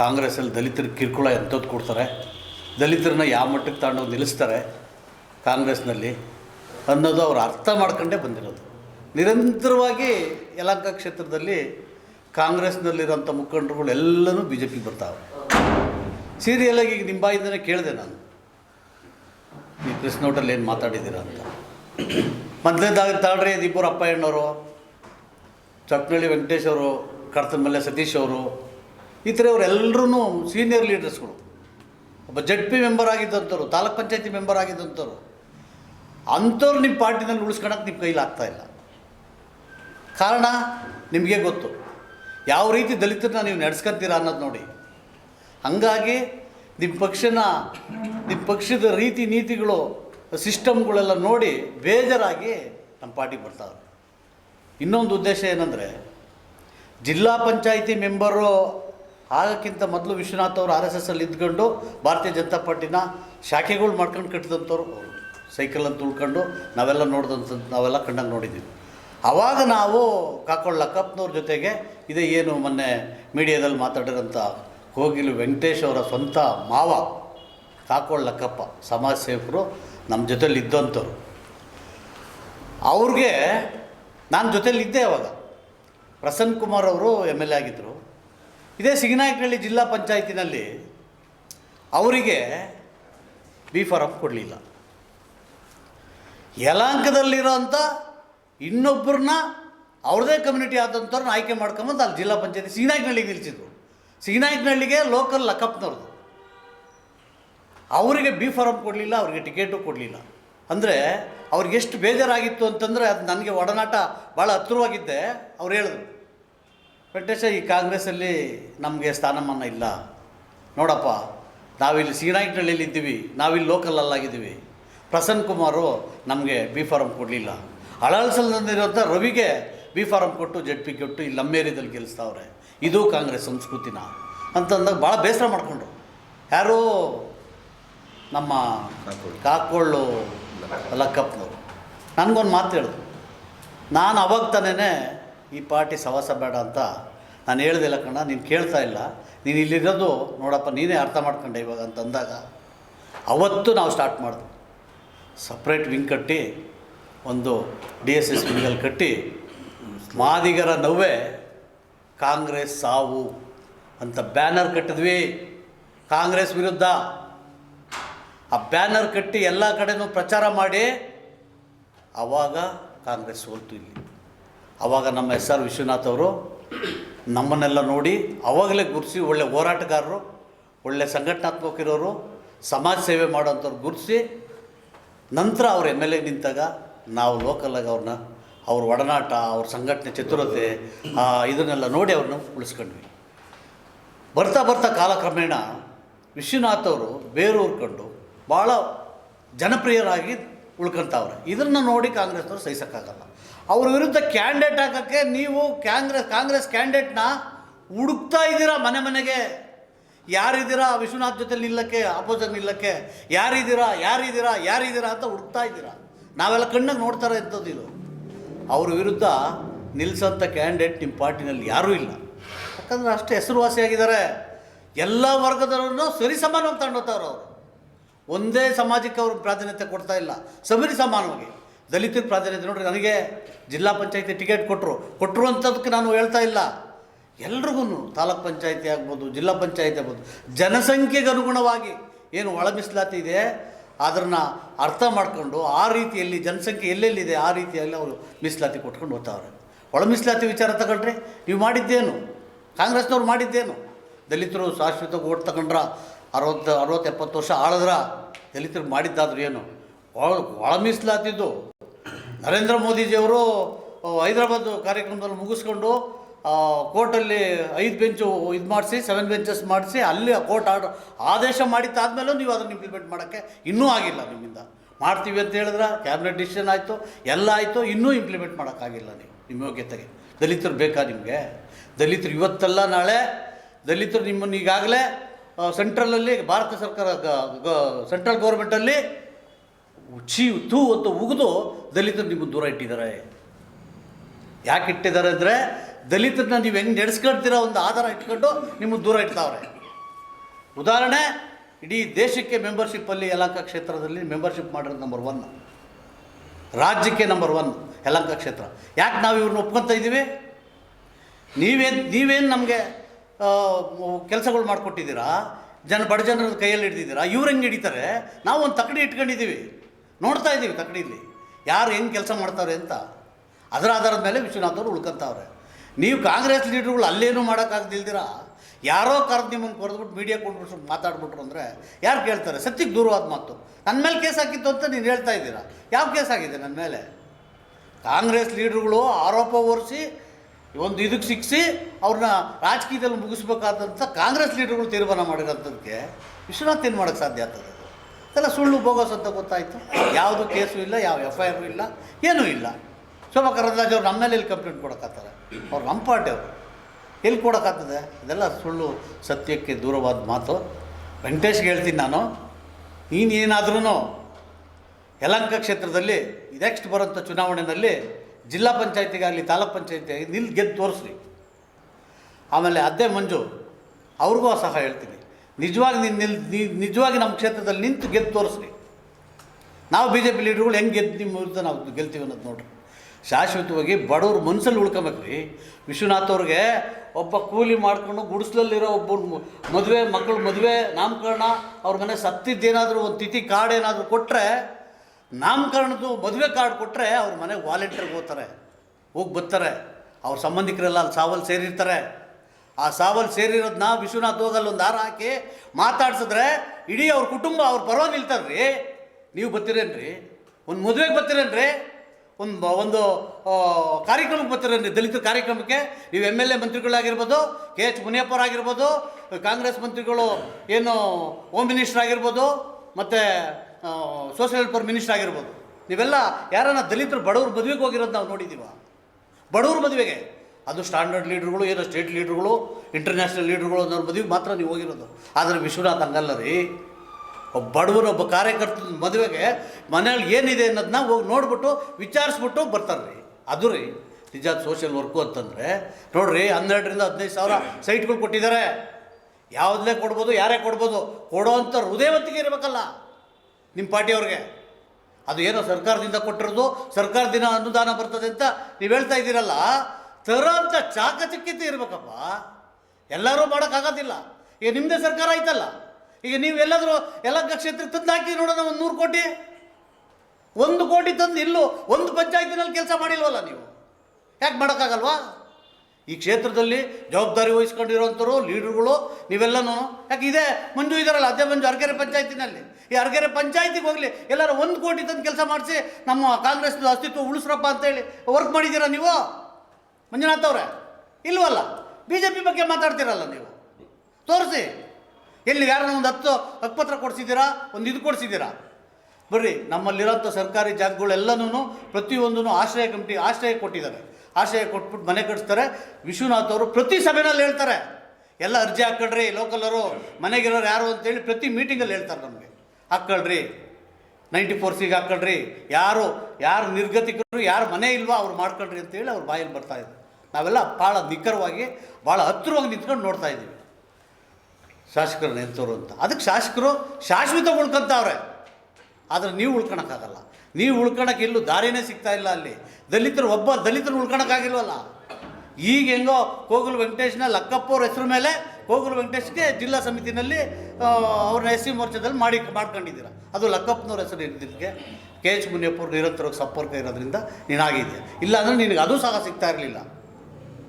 ಕಾಂಗ್ರೆಸ್ಸಲ್ಲಿ ದಲಿತರಿಗೆ ಕಿರುಕುಳ ಎಂಥದ್ದು ಕೊಡ್ತಾರೆ? ದಲಿತರನ್ನ ಯಾವ ಮಟ್ಟಕ್ಕೆ ತಗೊಂಡೋಗಿ ನಿಲ್ಲಿಸ್ತಾರೆ ಕಾಂಗ್ರೆಸ್ನಲ್ಲಿ ಅನ್ನೋದು ಅವ್ರು ಅರ್ಥ ಮಾಡ್ಕೊಂಡೇ ಬಂದಿರೋದು. ನಿರಂತರವಾಗಿ ಯಲಹಂಕ ಕ್ಷೇತ್ರದಲ್ಲಿ ಕಾಂಗ್ರೆಸ್ನಲ್ಲಿರೋಂಥ ಮುಖಂಡರುಗಳು ಎಲ್ಲನೂ ಬಿ ಜೆ ಪಿಗೆ ಬರ್ತಾವೆ ಸೀರಿಯಲಾಗಿ ಈಗ ನಿಮ್ಮ ಬಾಯಿಂದನೇ ಕೇಳಿದೆ ನಾನು. ಈ ಪ್ರೆಸ್ ನೋಟಲ್ಲಿ ಏನು ಮಾತಾಡಿದ್ದೀರಾ ಅಂತ. ಮೊದಲೇದಾಗ ತಾಳ್ರಿ ದೀಪೂರ್ ಅಪ್ಪಯ್ಯಣ್ಣವರು ಚಕ್ನಳ್ಳಿ ವೆಂಕಟೇಶ್ ಅವರು ಕರ್ತಮಲ್ಲೆ ಸತೀಶ್ ಅವರು ಈ ಥರ ಇವರೆಲ್ಲರೂ ಸೀನಿಯರ್ ಲೀಡರ್ಸ್ಗಳು ಒಬ್ಬ ಜಡ್ ಪಿ ಮೆಂಬರ್ ಆಗಿದ್ದಂಥವ್ರು, ತಾಲೂಕ್ ಪಂಚಾಯತಿ ಮೆಂಬರ್ ಆಗಿದ್ದಂಥವ್ರು, ಅಂಥವ್ರು ನಿಮ್ಮ ಪಾರ್ಟಿನಲ್ಲಿ ಉಳಿಸ್ಕೊಳಕ್ಕೆ ನಿಮ್ಮ ಕೈಲಿ ಆಗ್ತಾ ಇಲ್ಲ. ಕಾರಣ ನಿಮಗೆ ಗೊತ್ತು. ಯಾವ ರೀತಿ ದಲಿತರನ್ನ ನೀವು ನಡೆಸ್ಕೊತೀರಾ ಅನ್ನೋದು ನೋಡಿ. ಹಾಗಾಗಿ ನಿಮ್ಮ ಪಕ್ಷನ ನಿಮ್ಮ ಪಕ್ಷದ ರೀತಿ ನೀತಿಗಳು ಸಿಸ್ಟಮ್ಗಳೆಲ್ಲ ನೋಡಿ ಬೇಜಾರಾಗಿ ನಮ್ಮ ಪಾರ್ಟಿಗೆ ಬರ್ತಾರೆ ಇನ್ನೊಂದು ಉದ್ದೇಶ ಏನಂದರೆ, ಜಿಲ್ಲಾ ಪಂಚಾಯಿತಿ ಮೆಂಬರು ಆಗೋಕ್ಕಿಂತ ಮೊದಲು ವಿಶ್ವನಾಥ್ ಅವರು ಆರ್ ಎಸ್ ಎಸ್ ಅಲ್ಲಿ ಇದ್ಕೊಂಡು ಭಾರತೀಯ ಜನತಾ ಪಾರ್ಟಿನ ಶಾಖೆಗಳು ಮಾಡ್ಕೊಂಡು ಕಟ್ಟಿದಂಥವ್ರು ಅವರು. ಸೈಕಲನ್ನು ತುಳ್ಕೊಂಡು ನಾವೆಲ್ಲ ನೋಡಿದಂಥದ್ದು ನಾವೆಲ್ಲ ಕಂಡಂಗೆ ನೋಡಿದ್ದೀವಿ ಆವಾಗ ನಾವು ಕಾಕೊಳ್ಳ ಲಕ್ಕಪ್ಪನವ್ರ ಜೊತೆಗೆ ಇದೇ ಏನು ಮೊನ್ನೆ ಮೀಡಿಯಾದಲ್ಲಿ ಮಾತಾಡಿರೋಂಥ ಕೋಗಿಲು ವೆಂಕಟೇಶ್ ಅವರ ಸ್ವಂತ ಮಾವ, ಕಾಕೊಳ್ಳ ಲಕ್ಕಪ್ಪ ಸಮಾಜ ಸೇವಕರು ನಮ್ಮ ಜೊತೇಲಿ ಇದ್ದಂಥವ್ರು. ಅವ್ರಿಗೆ ನಾನು ಜೊತೆಲಿ ಇದ್ದೆ ಅವಾಗ. ಪ್ರಸನ್ನ ಕುಮಾರ್ ಅವರು ಎಂ ಎಲ್ ಎ ಆಗಿದ್ದರು ಇದೇ ಸಿಗನಾಯಕನಹಳ್ಳಿ ಜಿಲ್ಲಾ ಪಂಚಾಯತಿನಲ್ಲಿ ಅವರಿಗೆ ಬಿ ಫಾರಂ ಕೊಡಲಿಲ್ಲ. ಯಲಾಂಕದಲ್ಲಿರೋಂಥ ಇನ್ನೊಬ್ಬರನ್ನ ಅವ್ರದೇ ಕಮ್ಯುನಿಟಿ ಆದಂಥವ್ರನ್ನ ಆಯ್ಕೆ ಮಾಡ್ಕೊಂಬಂದು ಅಲ್ಲಿ ಜಿಲ್ಲಾ ಪಂಚಾಯತಿ ಸಿಗನಾಯಕನಹಳ್ಳಿಗೆ ನಿಲ್ಲಿಸಿದ್ರು ಸಿಗನಾಯಕನಹಳ್ಳಿಗೆ ಲೋಕಲ್ ಲಕ್ಕಪ್ಪನವ್ರದ್ದು ಅವರಿಗೆ ಬಿ ಫಾರಂ ಕೊಡಲಿಲ್ಲ, ಅವರಿಗೆ ಟಿಕೆಟು ಕೊಡಲಿಲ್ಲ. ಅಂದರೆ ಅವ್ರಿಗೆ ಎಷ್ಟು ಬೇಜಾರಾಗಿತ್ತು ಅಂತಂದರೆ ಅದು ನನಗೆ ಒಡನಾಟ ಭಾಳ ಹತ್ತಿರವಾಗಿದ್ದೆ, ಅವ್ರು ಹೇಳಿದ್ರು. ವೆಂಕಟೇಶ ಈ ಕಾಂಗ್ರೆಸ್ಸಲ್ಲಿ ನಮಗೆ ಸ್ಥಾನಮಾನ ಇಲ್ಲ. ನೋಡಪ್ಪ ನಾವಿಲ್ಲಿ ಸೀನಾಯ್ಕನಹಳ್ಳಿಯಲ್ಲಿ ಇದ್ದೀವಿ ನಾವಿಲ್ಲಿ ಲೋಕಲಲ್ಲಾಗಿದ್ದೀವಿ ಪ್ರಸನ್ನ ಕುಮಾರು ನಮಗೆ ಬಿ ಫಾರಂ ಕೊಡಲಿಲ್ಲ. ಅಳಲ್ಸಲ್ನಲ್ಲಿರೋಂಥ ರವಿಗೆ ಬಿ ಫಾರಂ ಕೊಟ್ಟು ಜಡ್ ಪಿ ಕೊಟ್ಟು ಇಲ್ಲಿ ಲಮ್ಮೇರಿದಲ್ಲಿ ಗೆಲ್ಲಿಸ್ತಾವ್ರೆ. ಇದು ಕಾಂಗ್ರೆಸ್ ಸಂಸ್ಕೃತಿನ. ಅಂತಂದಾಗ ಭಾಳ ಬೇಸರ ಮಾಡಿಕೊಂಡ್ರು. ಯಾರು ನಮ್ಮ ಕಾಕೊಳ್ಳು ಲಕ್ಕಪ್ಪನವರು ನನಗೊಂದು ಮಾತು ಹೇಳಿದ್ರು ನಾನು ಅವಾಗ ತಾನೇ ಈ ಪಾರ್ಟಿ ಸವಾಸ ಬೇಡ ಅಂತ ನಾನು ಹೇಳ್ದಿಲ್ಲ ಕಣ ನೀನು ಕೇಳ್ತಾ ಇಲ್ಲ. ನೀನು ಇಲ್ಲಿರೋದು ನೋಡಪ್ಪ, ನೀನೇ ಅರ್ಥ ಮಾಡ್ಕೊಂಡೆ ಇವಾಗ ಅಂತ ಅಂದಾಗ, ಅವತ್ತು ನಾವು ಸ್ಟಾರ್ಟ್ ಮಾಡಿದ್ವಿ. ಸಪ್ರೇಟ್ ವಿಂಗ್ ಕಟ್ಟಿ, ಒಂದು ಡಿ ಎಸ್ ಎಸ್ ವಿಂಗಲ್ಲಿ ಕಟ್ಟಿ, ಮಾದಿಗರ ನೋವೇ ಕಾಂಗ್ರೆಸ್ ಸಾವು ಅಂತ ಬ್ಯಾನರ್ ಕಟ್ಟಿದ್ವಿ. ಕಾಂಗ್ರೆಸ್ ವಿರುದ್ಧ. ಆ ಬ್ಯಾನರ್ ಕಟ್ಟಿ ಎಲ್ಲ ಕಡೆನೂ ಪ್ರಚಾರ ಮಾಡಿ ಆವಾಗ ಕಾಂಗ್ರೆಸ್ ಸೋಲ್ತು ಇಲ್ಲಿ. ಆವಾಗ ನಮ್ಮ ಎಸ್ ಆರ್ ವಿಶ್ವನಾಥ್ ಅವರು ನಮ್ಮನ್ನೆಲ್ಲ ನೋಡಿ ಅವಾಗಲೇ ಗುರುತಿಸಿ ಒಳ್ಳೆ ಹೋರಾಟಗಾರರು, ಒಳ್ಳೆ ಸಂಘಟನಾತ್ಮಕ ಇರೋರು ಸಮಾಜ ಸೇವೆ ಮಾಡೋಂಥವ್ರು ಗುರುತಿಸಿ ನಂತರ ಅವ್ರು ಎಂ ಎಲ್ ಎ ನಿಂತಾಗ ನಾವು ಲೋಕಲಾಗಿ ಅವ್ರನ್ನ, ಅವ್ರ ಒಡನಾಟ, ಅವ್ರ ಸಂಘಟನೆ ಚತುರತೆ ಇದನ್ನೆಲ್ಲ ನೋಡಿ ಅವ್ರನ್ನ ಉಳಿಸ್ಕೊಂಡ್ವಿ. ಬರ್ತಾ ಬರ್ತಾ ಕಾಲಕ್ರಮೇಣ ವಿಶ್ವನಾಥ್ ಅವರು ಬೇರೂರು ಕಂಡು ಭಾಳ ಜನಪ್ರಿಯರಾಗಿ ಉಳ್ಕೊಂತಾವ್ರೆ. ಇದನ್ನು ನೋಡಿ ಕಾಂಗ್ರೆಸ್ನವ್ರು ಸಹಿಸೋಕ್ಕಾಗಲ್ಲ. ಅವ್ರ ವಿರುದ್ಧ ಕ್ಯಾಂಡಿಡೇಟ್ ಹಾಕೋಕ್ಕೆ ನೀವು ಕಾಂಗ್ರೆಸ್ ಕಾಂಗ್ರೆಸ್ ಕ್ಯಾಂಡಿಡೇಟ್ನ ಹುಡುಕ್ತಾ ಇದ್ದೀರಾ ಮನೆ ಮನೆಗೆ? ಯಾರಿದ್ದೀರಾ ವಿಶ್ವನಾಥ್ ಜೊತೆ ನಿಲ್ಲಕ್ಕೆ ಅಪೋಸಿಟ್ ನಿಲ್ಲಕ್ಕೆ? ಯಾರಿದ್ದೀರಾ ಯಾರಿದ್ದೀರಾ ಯಾರಿದ್ದೀರಾ ಅಂತ ಹುಡುಕ್ತಾ ಇದ್ದೀರಾ? ನಾವೆಲ್ಲ ಕಣ್ಣಾಗ ನೋಡ್ತಾರೆ ಅಂಥದ್ದು ಇದು? ಅವ್ರ ವಿರುದ್ಧ ನಿಲ್ಲಿಸೋಂಥ ಕ್ಯಾಂಡಿಡೇಟ್ ನಿಮ್ಮ ಪಾರ್ಟಿನಲ್ಲಿ ಯಾರೂ ಇಲ್ಲ. ಯಾಕಂದರೆ ಅಷ್ಟು ಹೆಸರುವಾಸಿಯಾಗಿದ್ದಾರೆ ಎಲ್ಲ ವರ್ಗದವರನ್ನು ಸರಿ ಸಮಾನವಾಗಿ ತಗೊಂಡೋಗ್ತಾವ್ರು ಅವರು. ಒಂದೇ ಸಮಾಜಕ್ಕೆ ಅವ್ರಿಗೆ ಪ್ರಾಧಾನ್ಯತೆ ಕೊಡ್ತಾ ಇಲ್ಲ. ಸಬರಿ ಸಮಾನವಾಗಿ. ದಲಿತರ ಇದೆ. ನೋಡ್ರಿ, ನನಗೆ ಜಿಲ್ಲಾ ಪಂಚಾಯತಿ ಟಿಕೆಟ್ ಕೊಟ್ಟರು ಕೊಟ್ಟರು ಅಂತದಕ್ಕೆ ನಾನು ಹೇಳ್ತಾ ಇಲ್ಲ. ಎಲ್ರಿಗೂ ತಾಲೂಕ್ ಪಂಚಾಯತಿ ಆಗ್ಬೋದು, ಜಿಲ್ಲಾ ಪಂಚಾಯತಿ ಆಗ್ಬೋದು, ಜನಸಂಖ್ಯೆಗೆ ಅನುಗುಣವಾಗಿ ಏನು ಒಳ ಮೀಸಲಾತಿ ಇದೆ, ಅದನ್ನು ಅರ್ಥ ಮಾಡಿಕೊಂಡು ಆ ರೀತಿಯಲ್ಲಿ ಜನಸಂಖ್ಯೆ ಎಲ್ಲೆಲ್ಲಿದೆ ಆ ರೀತಿಯಲ್ಲಿ ಅವರು ಮೀಸಲಾತಿ ಕೊಟ್ಕೊಂಡು ಹೋಗ್ತಾವ್ರೆ. ಒಳ ಮೀಸಲಾತಿ ವಿಚಾರ ತಗೊಂಡ್ರೆ ನೀವು ಮಾಡಿದ್ದೇನು? ಕಾಂಗ್ರೆಸ್ನವ್ರು ಮಾಡಿದ್ದೇನು? ದಲಿತರು ಶಾಶ್ವತ ಓಟ್ ತಗೊಂಡ್ರ, ಅರವತ್ತು ಅರವತ್ತು ಎಪ್ಪತ್ತು ವರ್ಷ ಆಳಿದ್ರ ದಲಿತರು ಮಾಡಿದ್ದಾದ್ರೂ ಏನು ಒಳ ಒಳ ಮೀಸಲಾತಿದ್ದು ನರೇಂದ್ರ ಮೋದಿಜಿಯವರು ಹೈದರಾಬಾದ್ ಕಾರ್ಯಕ್ರಮದಲ್ಲಿ ಮುಗಿಸ್ಕೊಂಡು ಕೋರ್ಟಲ್ಲಿ ಐದು ಬೆಂಚು ಇದು ಮಾಡಿಸಿ ಸೆವೆನ್ ಬೆಂಚಸ್ ಮಾಡಿಸಿ, ಅಲ್ಲಿ ಕೋರ್ಟ್ ಆರ್ಡರ್, ಆದೇಶ ಮಾಡಿದ್ದಾದ್ಮೇಲೂ ನೀವು ಅದನ್ನು ಇಂಪ್ಲಿಮೆಂಟ್ ಮಾಡೋಕ್ಕೆ ಇನ್ನೂ ಆಗಿಲ್ಲ ನಿಮ್ಮಿಂದ. ಮಾಡ್ತೀವಿ ಅಂತ ಹೇಳಿದ್ರೆ ಕ್ಯಾಬಿನೆಟ್ ಡಿಸಿಷನ್ ಆಯಿತು, ಎಲ್ಲ ಆಯಿತು, ಇನ್ನೂ ಇಂಪ್ಲಿಮೆಂಟ್ ಮಾಡೋಕ್ಕಾಗಿಲ್ಲ ನೀವು, ನಿಮ್ಮ ಯೋಗ್ಯತೆಗೆ. ದಲಿತರು ಬೇಕಾ ನಿಮಗೆ? ದಲಿತರು ಇವತ್ತಲ್ಲ ನಾಳೆ, ದಲಿತರು ನಿಮ್ಮನ್ನು ಈಗಾಗಲೇ ಸೆಂಟ್ರಲಲ್ಲಿ ಭಾರತ ಸರ್ಕಾರ ಸೆಂಟ್ರಲ್ ಗೌರ್ಮೆಂಟಲ್ಲಿ ಚೀ ತೂ ಅಂತ ಉಗಿದು ದಲಿತರು ನಿಮ್ಮನ್ನು ದೂರ ಇಟ್ಟಿದ್ದಾರೆ. ಯಾಕೆ ಇಟ್ಟಿದ್ದಾರೆ ಅಂದರೆ ದಲಿತರನ್ನ ನೀವು ಹೆಂಗೆ ನಡೆಸ್ಕೊಳ್ತೀರೋ ಒಂದು ಆಧಾರ ಇಟ್ಕೊಂಡು ನಿಮ್ಮನ್ನು ದೂರ ಇಡ್ತಾವ್ರೆ. ಉದಾಹರಣೆ, ಇಡೀ ದೇಶಕ್ಕೆ ಮೆಂಬರ್ಶಿಪ್ಪಲ್ಲಿ ಯಲಹಂಕ ಕ್ಷೇತ್ರದಲ್ಲಿ ಮೆಂಬರ್ಶಿಪ್ ಮಾಡಿರೋದು ನಂಬರ್ ಒನ್ ರಾಜ್ಯಕ್ಕೆ ನಂಬರ್ ಒನ್ ಯಲಹಂಕ ಕ್ಷೇತ್ರ. ಯಾಕೆ ನಾವು ಇವ್ರನ್ನ ಒಪ್ಕೊತಾ ಇದ್ದೀವಿ ನೀವೇನು ನೀವೇನು ನಮಗೆ ಕೆಲಸಗಳು ಮಾಡಿಕೊಟ್ಟಿದ್ದೀರಾ? ಜನ, ಬಡ ಜನರ ಕೈಯಲ್ಲಿ ಹಿಡ್ದಿದ್ದೀರಾ? ಇವ್ರು ಹೆಂಗೆ ಹಿಡಿತಾರೆ? ನಾವು ಒಂದು ತಕಡಿ ಇಟ್ಕೊಂಡಿದ್ದೀವಿ. ನೋಡ್ತಾ ಇದ್ದೀವಿ ತಕಡಿಲಿ ಯಾರು ಹೆಂಗೆ ಕೆಲಸ ಮಾಡ್ತಾರೆ ಅಂತ. ಅದರ ಆಧಾರದ ಮೇಲೆ ವಿಶ್ವನಾಥವ್ರು ಉಳ್ಕೊಂತವ್ರೆ. ನೀವು ಕಾಂಗ್ರೆಸ್ ಲೀಡ್ರುಗಳು ಅಲ್ಲೇನೂ ಮಾಡೋಕ್ಕಾಗ್ದಿಲ್ದಿರ? ಯಾರೋ ಕರೆದು ನಿಮ್ಮನ್ನು ಕರೆದ್ಬಿಟ್ಟು ಮೀಡಿಯಾ ಕೊಟ್ಬಿಟ್ಟು ಮಾತಾಡ್ಬಿಟ್ರು ಅಂದರೆ ಯಾರು ಕೇಳ್ತಾರೆ? ಸತ್ಯಕ್ಕೆ ದೂರವಾದ ಮಾತು. ನನ್ನ ಮೇಲೆ ಕೇಸ್ ಹಾಕಿತ್ತು ಅಂತ ನೀನು ಹೇಳ್ತಾ ಇದ್ದೀರಾ? ಯಾವ ಕೇಸ್ ಆಗಿದೆ ನನ್ನ ಮೇಲೆ? ಕಾಂಗ್ರೆಸ್ ಲೀಡ್ರುಗಳು ಆರೋಪ ಹೊರಿಸಿ ಒಂದು ಇದಕ್ಕೆ ಸಿಕ್ಕಿಸಿ ಅವ್ರನ್ನ ರಾಜಕೀಯದಲ್ಲಿ ಮುಗಿಸ್ಬೇಕಾದಂಥ ಕಾಂಗ್ರೆಸ್ ಲೀಡ್ರುಗಳು ತೀರ್ಮಾನ ಮಾಡಿರೋಂಥದ್ದಕ್ಕೆ ವಿಶ್ವನಾಥ್ ಏನು ಮಾಡೋಕ್ಕೆ ಸಾಧ್ಯ ಆಗ್ತದೆ? ಅದೆಲ್ಲ ಸುಳ್ಳು ಬೋಗಸ್ ಅಂತ ಗೊತ್ತಾಯಿತು. ಯಾವುದು ಕೇಸು ಇಲ್ಲ, ಯಾವ ಎಫ್ ಐ ಆರು ಇಲ್ಲ, ಏನೂ ಇಲ್ಲ. ಶೋಭಾ ಕರಂದ್ಲಾಜೆ ಅವ್ರು ನಮ್ಮ ಮೇಲೆ ಎಲ್ಲಿ ಕಂಪ್ಲೇಂಟ್ ಕೊಡೋಕ್ಕಾಗ್ತಾರೆ ಅವ್ರು ನಮ್ಮ ಪಾರ್ಟಿ ಅವರು. ಎಲ್ಲಿ ಕೊಡೋಕ್ಕಾಗ್ತದೆ? ಇದೆಲ್ಲ ಸುಳ್ಳು, ಸತ್ಯಕ್ಕೆ ದೂರವಾದ ಮಾತು. ವೆಂಕಟೇಶ್ಗೆ ಹೇಳ್ತೀನಿ ನಾನು. ನೀನೇನಾದ್ರೂ ಯಲಂಕ ಕ್ಷೇತ್ರದಲ್ಲಿ ನೆಕ್ಸ್ಟ್ ಬರೋಂಥ ಚುನಾವಣೆಯಲ್ಲಿ ಜಿಲ್ಲಾ ಪಂಚಾಯತಿಗಾಗಲಿ, ತಾಲೂಕ್ ಪಂಚಾಯತಿ ನಿಲ್ ಗೆದ್ದು ತೋರಿಸ್ರಿ. ಆಮೇಲೆ ಅದೇ ಮಂಜು, ಅವ್ರಿಗೂ ಸಹ ಹೇಳ್ತೀನಿ. ನಿಜವಾಗಿ ನೀನು ನಿಲ್ ನಿಜವಾಗಿ ನಮ್ಮ ಕ್ಷೇತ್ರದಲ್ಲಿ ನಿಂತು ಗೆದ್ದು ತೋರಿಸ್ರಿ. ನಾವು ಬಿ ಜೆ ಪಿ ಲೀಡ್ರುಗಳು ಹೆಂಗೆ ಗೆದ್ದು ನಿಮ್ಮ ವಿರುದ್ಧ ನಾವು ಗೆಲ್ತೀವಿ ಅನ್ನೋದು ನೋಡ್ರಿ. ಶಾಶ್ವತವಾಗಿ ಬಡವ್ರ ಮನಸ್ಸಲ್ಲಿ ಉಳ್ಕೊಬೇಕ್ರಿ. ವಿಶ್ವನಾಥ್ ಅವ್ರಿಗೆ ಒಬ್ಬ ಕೂಲಿ ಮಾಡ್ಕೊಂಡು ಗುಡಿಸ್ಲಲ್ಲಿರೋ ಒಬ್ಬ ಮದುವೆ ಮಕ್ಕಳು ಮದುವೆ ನಾಮಕರಣ, ಅವ್ರ ಮನೆ ಸತ್ತಿದ್ದೇನಾದರೂ ಒಂದು ತಿಥಿ ಕಾರ್ಡ್ ಏನಾದರೂ ಕೊಟ್ಟರೆ ನಾಮಕರಣದ್ದು ಮದುವೆ ಕಾರ್ಡ್ ಕೊಟ್ಟರೆ ಅವ್ರ ಮನೆಗೆ ವಾಲಂಟಿಯರ್ಗೆ ಹೋಗ್ತಾರೆ. ಹೋಗಿ ಬರ್ತಾರೆ. ಅವ್ರ ಸಂಬಂಧಿಕರೆಲ್ಲ ಅಲ್ಲಿ ಸಾವಲ್ಲಿ ಸೇರಿರ್ತಾರೆ. ಆ ಸಾವಲ್ಲಿ ಸೇರಿರೋದನ್ನ ವಿಶ್ವನಾಥ್ ಹೋಗಲ್ಲಿ ಒಂದು ಹಾರ ಹಾಕಿ ಮಾತಾಡ್ಸಿದ್ರೆ ಇಡೀ ಅವ್ರ ಕುಟುಂಬ ಅವ್ರ ಪರವಾಗಿ ನಿಲ್ತಾರ್ರಿ. ನೀವು ಬರ್ತೀರೇನ್ರಿ? ಒಂದು ಮದುವೆಗೆ ಬರ್ತೀರೇನ್ರಿ? ಒಂದು ಒಂದು ಕಾರ್ಯಕ್ರಮಕ್ಕೆ ಬರ್ತೀರೇನ್ರಿ? ದಲಿತ ಕಾರ್ಯಕ್ರಮಕ್ಕೆ? ನೀವು ಎಂ ಎಲ್ ಎ ಮಂತ್ರಿಗಳಾಗಿರ್ಬೋದು, ಕೆ ಎಚ್ ಮುನಿಯಪ್ಪರ್ ಆಗಿರ್ಬೋದು, ಕಾಂಗ್ರೆಸ್ ಮಂತ್ರಿಗಳು ಏನು ಹೋಮ್ ಮಿನಿಸ್ಟರ್ ಆಗಿರ್ಬೋದು, ಮತ್ತು ಸೋಷಿಯಲ್ ವೆಲ್ಫೇರ್ ಮಿನಿಸ್ಟರ್ ಆಗಿರ್ಬೋದು. ನೀವೆಲ್ಲ ಯಾರನ್ನ ದಲಿತರು ಬಡವ್ರ ಮದುವೆಗೆ ಹೋಗಿರೋದು ನಾವು ನೋಡಿದ್ದೀವ ಬಡವ್ರ ಮದುವೆಗೆ. ಅದು ಸ್ಟ್ಯಾಂಡರ್ಡ್ ಲೀಡ್ರುಗಳು, ಏನೋ ಸ್ಟೇಟ್ ಲೀಡ್ರುಗಳು, ಇಂಟರ್ನ್ಯಾಷನಲ್ ಲೀಡ್ರುಗಳು ಅನ್ನೋರ ಮದುವೆ ಮಾತ್ರ ನೀವು ಹೋಗಿರೋದು. ಆದರೆ ವಿಶ್ವನಾಥ್ ಹಂಗಲ್ಲ ರೀ. ಒಬ್ಬ ಬಡವರು ಒಬ್ಬ ಕಾರ್ಯಕರ್ತನ ಮದುವೆಗೆ ಮನೇಲಿ ಏನಿದೆ ಅನ್ನೋದನ್ನ ಹೋಗಿ ನೋಡ್ಬಿಟ್ಟು ವಿಚಾರಿಸ್ಬಿಟ್ಟು ಬರ್ತಾರೆ ರೀ. ಅದು ರೀ. ನಿಜ ಸೋಷಿಯಲ್ ವರ್ಕು ಅಂತಂದರೆ. ನೋಡ್ರಿ, ಹನ್ನೆರಡರಿಂದ ಹದಿನೈದು ಸಾವಿರ ಸೈಟ್ಗಳು ಕೊಟ್ಟಿದ್ದಾರೆ. ಯಾವುದನ್ನೇ ಕೊಡ್ಬೋದು, ಯಾರೇ ಕೊಡ್ಬೋದು, ಕೊಡೋ ಅಂಥ ಹೃದಯವಂತಿಕೆ ಇರಬೇಕಲ್ಲ ನಿಮ್ಮ ಪಾರ್ಟಿಯವ್ರಿಗೆ ಅದು ಏನೋ ಸರ್ಕಾರದಿಂದ ಕೊಟ್ಟಿರೋದು ಸರ್ಕಾರದಿಂದ ಅನುದಾನ ಬರ್ತದೆ ಅಂತ ನೀವು ಹೇಳ್ತಾ ಇದ್ದೀರಲ್ಲ. ತರೋಂಥ ಚಾಕಚಕ್ಯತೆ ಇರಬೇಕಪ್ಪ. ಎಲ್ಲರೂ ಮಾಡೋಕ್ಕಾಗೋದಿಲ್ಲ. ಈಗ ನಿಮ್ಮದೇ ಸರ್ಕಾರ ಆಯ್ತಲ್ಲ ಈಗ ನೀವು ಎಲ್ಲಾದರೂ ಎಲ್ಲ ಕ್ಷೇತ್ರಕ್ಕೆ ತಂದು ಹಾಕಿ ನೋಡೋಣ ಒಂದು ನೂರು ಕೋಟಿ. ಒಂದು ಕೋಟಿ ತಂದು ಇಲ್ಲೂ ಒಂದು ಪಂಚಾಯತಿನಲ್ಲಿ ಕೆಲಸ ಮಾಡಿಲ್ವಲ್ಲ ನೀವು? ಯಾಕೆ ಮಾಡೋಕ್ಕಾಗಲ್ವಾ? ಈ ಕ್ಷೇತ್ರದಲ್ಲಿ ಜವಾಬ್ದಾರಿ ವಹಿಸ್ಕೊಂಡಿರೋಂಥವ್ರು ಲೀಡ್ರುಗಳು, ನೀವೆಲ್ಲನೂ ಯಾಕೆ ಇದೆ ಮಂಜು ಇದಾರಲ್ಲ, ಅದೇ ಮಂಜು ಅರ್ಗೆರೆ ಪಂಚಾಯತಿನಲ್ಲಿ. ಈ ಅರ್ಗೆರೆ ಪಂಚಾಯತಿಗೆ ಹೋಗಲಿ, ಎಲ್ಲರೂ ಒಂದು ಕೋಟಿ ತಂದು ಕೆಲಸ ಮಾಡಿಸಿ ನಮ್ಮ ಕಾಂಗ್ರೆಸ್ ಅಸ್ತಿತ್ವ ಉಳಿಸ್ರಪ್ಪ ಅಂತೇಳಿ ವರ್ಕ್ ಮಾಡಿದ್ದೀರಾ ನೀವು? ಮಂಜುನಾಥ್ ಅವರೇ, ಇಲ್ವಲ್ಲ? ಬಿ ಜೆ ಪಿ ಬಗ್ಗೆ ಮಾತಾಡ್ತೀರಲ್ಲ ನೀವು. ತೋರಿಸಿ. ಎಲ್ಲಿ ಯಾರನ್ನ ಒಂದು ಹತ್ತು ಹಕ್ಪತ್ರ ಕೊಡಿಸಿದ್ದೀರಾ? ಒಂದು ಇದು ಕೊಡಿಸಿದ್ದೀರಾ? ಬರ್ರಿ, ನಮ್ಮಲ್ಲಿರೋಂಥ ಸರ್ಕಾರಿ ಜಾಗಗಳೆಲ್ಲನೂ ಪ್ರತಿಯೊಂದೂ ಆಶ್ರಯ ಕಮಿಟಿ, ಆಶ್ರಯ ಕೊಟ್ಟಿದ್ದಾರೆ. ಆಶ್ರಯ ಕೊಟ್ಬಿಟ್ಟು ಮನೆ ಕಟ್ಟಿಸ್ತಾರೆ ವಿಶ್ವನಾಥ್ ಅವರು ಪ್ರತಿ ಸಭೆನಲ್ಲಿ ಹೇಳ್ತಾರೆ. ಎಲ್ಲ ಅರ್ಜಿ ಹಾಕ್ಕೊಳ್ರಿ ಲೋಕಲರು, ಮನೆಗಿರೋರು ಯಾರು ಅಂತೇಳಿ ಪ್ರತಿ ಮೀಟಿಂಗಲ್ಲಿ ಹೇಳ್ತಾರೆ ನಮಗೆ. ಹಾಕ್ಕೊಳ್ರಿ ನೈಂಟಿ ಫೋರ್ ಸಿಗೆ ಹಾಕ್ಕೊಳ್ರಿ ಯಾರು ಯಾರು ನಿರ್ಗತಿಕರು, ಯಾರು ಮನೆ ಇಲ್ವೋ ಅವ್ರು ಮಾಡ್ಕೊಳ್ರಿ ಅಂತೇಳಿ ಅವ್ರ ಬಾಯಲ್ಲಿ ಬರ್ತಾ ಇದ್ರು. ನಾವೆಲ್ಲ ಭಾಳ ನಿಖರವಾಗಿ ಭಾಳ ಹತ್ತಿರವಾಗಿ ನಿಂತ್ಕೊಂಡು ನೋಡ್ತಾ ಇದ್ದೀವಿ. ಶಾಸಕರು ನಿಂತವರು ಅಂತ. ಅದಕ್ಕೆ ಶಾಸಕರು ಶಾಶ್ವತ ಉಳ್ಕೊಂತವ್ರೆ. ಆದರೆ ನೀವು ಉಳ್ಕೊಳಕ್ಕಾಗಲ್ಲ ನೀವು ಉಳ್ಕೊಳಕ್ಕೆ ಎಲ್ಲೂ ದಾರಿನೇ ಸಿಗ್ತಾ ಇಲ್ಲ ಅಲ್ಲಿ. ದಲಿತರು ಒಬ್ಬ ದಲಿತರು ಉಳ್ಕೊಳಕ್ಕಾಗಿಲ್ವಲ್ಲ ಈಗ ಹೆಂಗೋ ಕೋಗುಲ್ ವೆಂಕಟೇಶ್ನ ಲಕ್ಕಪ್ಪವ್ರ ಹೆಸರು ಮೇಲೆ ಕೋಗುಲ್ ವೆಂಕಟೇಶ್ಗೆ ಜಿಲ್ಲಾ ಸಮಿತಿನಲ್ಲಿ ಅವ್ರನ್ನ ಎಸ್ ಸಿ ಮೋರ್ಚಾದಲ್ಲಿ ಮಾಡಿ, ಮಾಡ್ಕೊಂಡಿದ್ದೀರ. ಅದು ಲಕ್ಕಪ್ಪನವ್ರ ಹೆಸರು ಇದ್ದಿದ್ದಕ್ಕೆ ಕೆ ಎಚ್ ಮುನಿಯಪ್ಪ ನಿರಂತರವಾಗಿ ಸಂಪರ್ಕ ಇರೋದ್ರಿಂದ ನೀನಾಗಿದೆ. ಇಲ್ಲ ಅಂದರೆ ನಿನಗೆ ಅದು ಸಹ ಸಿಗ್ತಾ ಇರಲಿಲ್ಲ.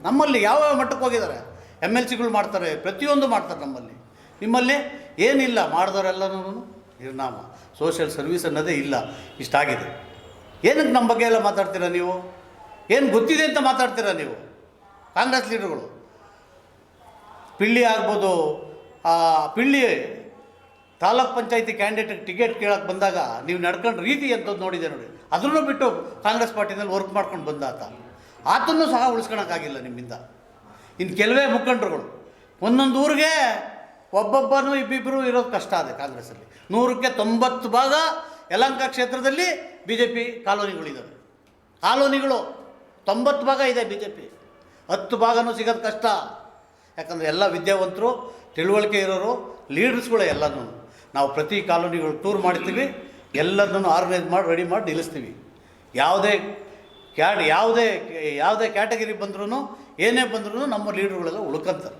ನಮ್ಮಲ್ಲಿ ಯಾವ ಮಟ್ಟಕ್ಕೆ ಹೋಗಿದ್ದಾರೆ? ಎಂ ಎಲ್ ಸಿಗಳು ಮಾಡ್ತಾರೆ, ಪ್ರತಿಯೊಂದು ಮಾಡ್ತಾರೆ ನಮ್ಮಲ್ಲಿ. ನಿಮ್ಮಲ್ಲಿ ಏನಿಲ್ಲ ಮಾಡಿದವರೆಲ್ಲನೂ ನಿರ್ನಾಮ. ಸೋಷಿಯಲ್ ಸರ್ವಿಸ್ ಅನ್ನೋದೇ ಇಲ್ಲ, ಇಷ್ಟಾಗಿದೆ. ಏನಕ್ಕೆ ನಮ್ಮ ಬಗ್ಗೆ ಎಲ್ಲ ಮಾತಾಡ್ತೀರಾ ನೀವು? ಏನು ಗೊತ್ತಿದೆ ಅಂತ ಮಾತಾಡ್ತೀರಾ ನೀವು? ಕಾಂಗ್ರೆಸ್ ಲೀಡರ್ಗಳು. ಪಿಳ್ಳಿ ಆಗ್ಬೋದು, ಆ, ಪಿಳ್ಳಿ ತಾಲೂಕ್ ಪಂಚಾಯತಿ ಕ್ಯಾಂಡಿಡೇಟ್ ಟಿಕೆಟ್ ಕೇಳೋಕೆ ಬಂದಾಗ ನೀವು ನಡ್ಕೊಂಡು ರೀತಿ ಎಂಥದ್ದು ನೋಡಿದೆ ನೋಡಿ. ಅದನ್ನು ಬಿಟ್ಟು ಕಾಂಗ್ರೆಸ್ ಪಾರ್ಟಿನಲ್ಲಿ ವರ್ಕ್ ಮಾಡ್ಕೊಂಡು ಬಂದ ಆತ. ಆತನ್ನು ಸಹ ಉಳಿಸ್ಕೊಳಕ್ಕಾಗಿಲ್ಲ ನಿಮ್ಮಿಂದ. ಇನ್ನು ಕೆಲವೇ ಮುಖಂಡರುಗಳು. ಒಂದೊಂದು ಊರಿಗೆ ಒಬ್ಬೊಬ್ಬರೂ ಇಬ್ಬಿಬ್ಬರು ಇರೋದು ಕಷ್ಟ ಇದೆ ಕಾಂಗ್ರೆಸ್ಸಲ್ಲಿ. ನೂರಕ್ಕೆ ತೊಂಬತ್ತು ಭಾಗ ಯಲಹಂಕ ಕ್ಷೇತ್ರದಲ್ಲಿ ಬಿ ಜೆ ಪಿ ಕಾಲೋನಿಗಳಿದ್ದಾವೆ ಕಾಲೋನಿಗಳು ತೊಂಬತ್ತು ಭಾಗ ಇದೆ ಬಿ ಜೆ ಪಿ ಹತ್ತು ಭಾಗನೂ ಸಿಗೋದು ಕಷ್ಟ. ಯಾಕಂದರೆ ಎಲ್ಲ ವಿದ್ಯಾವಂತರು, ತಿಳುವಳಿಕೆ ಇರೋರು ಲೀಡರ್ಸ್ಗಳು ಎಲ್ಲನೂ. ನಾವು ಪ್ರತಿ ಕಾಲೋನಿಗಳು ಟೂರ್ ಮಾಡ್ತೀವಿ, ಎಲ್ಲದನ್ನು ಆರ್ಗನೈಸ್ ಮಾಡಿ ರೆಡಿ ಮಾಡಿ ನಿಲ್ಲಿಸ್ತೀವಿ. ಯಾವುದೇ ಕ್ಯಾಡ್, ಯಾವುದೇ ಯಾವುದೇ ಕ್ಯಾಟಗರಿ ಬಂದ್ರೂ ಏನೇ ಬಂದ್ರೂ ನಮ್ಮ ಲೀಡ್ರುಗಳೆಲ್ಲ ಉಳ್ಕೊಂತಾರೆ.